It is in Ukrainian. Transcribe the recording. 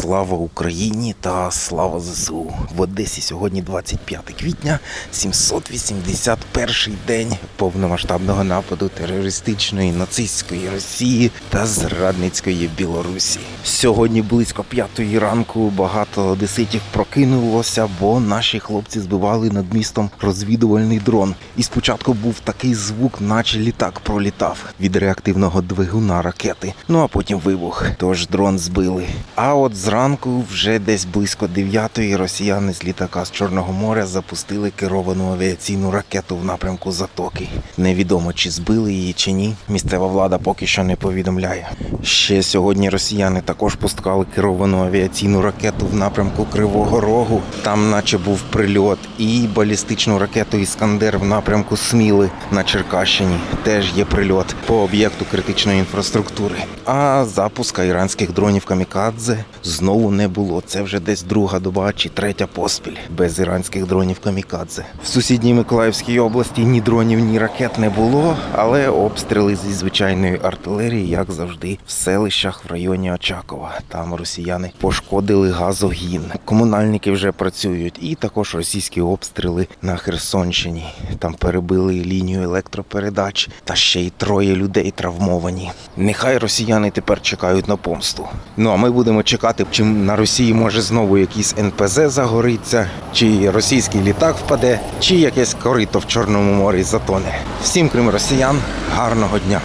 Слава Україні та слава ЗСУ. В Одесі сьогодні 25 квітня, 781 день повномасштабного нападу терористичної нацистської Росії та зрадницької Білорусі. Сьогодні близько п'ятої ранку багато одеситів прокинулося, бо наші хлопці збивали над містом розвідувальний дрон. І спочатку був такий звук, наче літак пролітав від реактивного двигуна ракети. Ну а потім вибух. Тож дрон збили. А от зранку, вже десь близько дев'ятої, росіяни з літака з Чорного моря запустили керовану авіаційну ракету в напрямку затоки. Невідомо, чи збили її чи ні. Місцева влада поки що не повідомляє. Ще сьогодні росіяни також пускали керовану авіаційну ракету в напрямку Кривого Рогу. Там, наче був прильот, і балістичну ракету Іскандер в напрямку Сміли на Черкащині. Теж є прильот по об'єкту критичної інфраструктури. А запуска іранських дронів камікадзе знову не було. Це вже десь друга доба чи третя поспіль без іранських дронів камікадзе. В сусідній Миколаївській області ні дронів, ні ракет не було, але обстріли зі звичайної артилерії, як завжди, в селищах в районі Очакова. Там росіяни пошкодили газогін. Комунальники вже працюють, і також російські обстріли на Херсонщині. Там перебили лінію електропередач, та ще й троє людей травмовані. Нехай росіяни тепер чекають на помсту. Ну а ми будемо чекати, чи на Росії може знову якийсь НПЗ загориться, чи російський літак впаде, чи якесь корито в Чорному морі затоне. Всім, крім росіян, гарного дня.